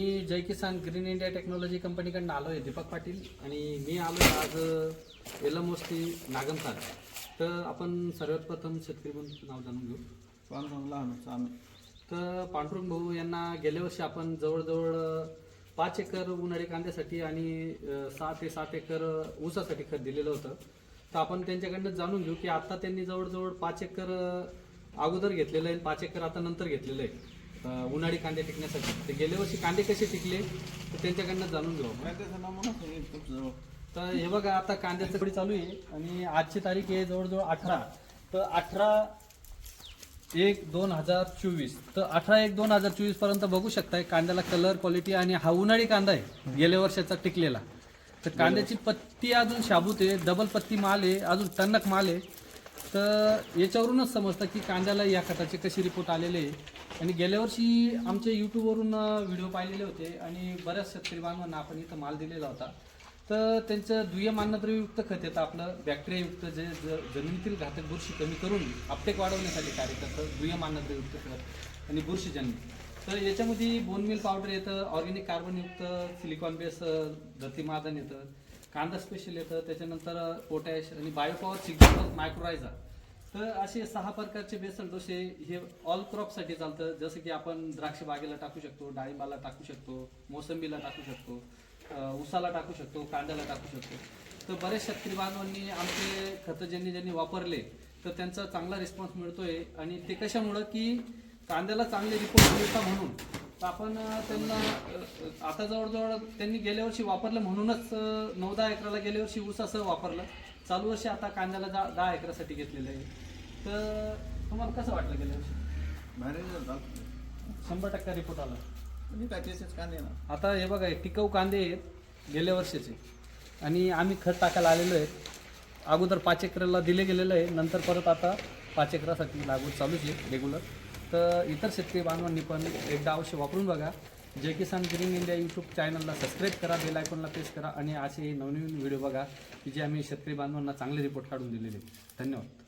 मी Jai Kisan green India technology कंपनीकडनं आलो आहे दीपक पाटील. आणि मी आलो आहे आज एलमोस्ती नागमसार तर आपण सर्वात प्रथम शेतकरी म्हणून नाव जाणून घेऊ. तर पांडुरंग भाऊ यांना गेल्या वर्षी आपण जवळजवळ पाच एकर उन्हाळी कांद्यासाठी आणि सहा ते सात एकर ऊसासाठी खत दिलेलं होतं. तर आपण त्यांच्याकडनं जाणून घेऊ की आता त्यांनी जवळजवळ पाच एकर अगोदर घेतलेलं आहे पाच एकर आता नंतर घेतलेलं आहे. उन्हाळी कांदे टिकण्यासाठी. ते गेल्या वर्षी कांदे कसे टिकले तर त्यांच्याकडनं जाणून घेऊ तर हे बघा आता कांद्याचं थोडी चालू आहे आणि आजची तारीख आहे जवळजवळ अठरा. तर अठरा एक दोन हजार चोवीस. तर अठरा एक दोन हजार चोवीसपर्यंत बघू शकताय कांद्याला कलर क्वालिटी आणि हा उन्हाळी कांदा आहे गेल्या वर्षाचा टिकलेला. तर कांद्याची पत्ती अजून शाबूत आहे डबल पत्ती माल आहे अजून टणक माल आहे. तर याच्यावरूनच समजतं की कांद्याला या खताचे कसे रिपोर्ट आलेले आहे. आणि गेल्या वर्षी आमच्या यूट्यूबवरून व्हिडिओ पाहिलेले होते आणि बऱ्याच शेतकरी बांधवांना आपण इथं माल दिलेला होता. तर त्यांचं दुय्यम अन्नद्रव्ययुक्त खत येतं आपलं बॅक्टेरियायुक्त जे ज- जमिनीतील घातक बुरशी कमी करून आपटेक वाढवण्यासाठी कार्य करतं. दुय्यम अन्नद्रव्ययुक्त खत आणि बुरशीजन्य तर याच्यामध्ये बोनमिल पावडर येतं ऑर्गॅनिक कार्बनयुक्त सिलिकॉन बेस धरती मादन येतं. कांदा स्पेशल येतं त्याच्यानंतर पोटॅश आणि बायोपॉवर सिग्नल मायक्रोरायझा तर असे सहा प्रकारचे बेसल डोसे हे ऑल क्रॉपसाठी चालतं. जसं की आपण द्राक्ष बागेला टाकू शकतो डाळिंबाला टाकू शकतो मोसंबीला टाकू शकतो उसाला टाकू शकतो कांद्याला टाकू शकतो. तर बरेच शेतकरी बांधवांनी आमचे खतं ज्यांनी ज्यांनी वापरले तर त्यांचा चांगला रिस्पॉन्स मिळतोय. आणि ते कशामुळं? की कांद्याला चांगले रिपोर्ट मिळता म्हणून. आपण त्यांना आता जवळजवळ त्यांनी गेल्या वर्षी वापरलं म्हणूनच नऊ दहा एकराला गेल्या वर्षी ऊसासह वापरलं. चालू वर्षी आता कांद्याला दहा दहा एकरासाठी घेतलेलं आहे. तर तुम्हाला कसं वाटलं गेल्या वर्षी? शंभर टक्का रिपोर्ट आला. म्हणजे कांदे ना. आता हे बघा टिकाऊ कांदे आहेत गेल्या वर्षाचे. आणि आम्ही खत टाकायला आलेलो आहेत अगोदर पाच एकराला दिले गेलेलं आहे. नंतर परत आता पाच एकरासाठी लागवड चालूच आहे रेग्युलर तर इतर शेतकरी बांधवांनी पण एकदा अवश्य वापरून बघा. Jai Kisan green India YouTube चॅनलला सबस्क्राईब करा बेल आयकॉनला प्रेस करा आणि असे नवनवीन व्हिडिओ बघा की जे आम्ही शेतकरी बांधवांना चांगले रिपोर्ट काढून दिलेले धन्यवाद.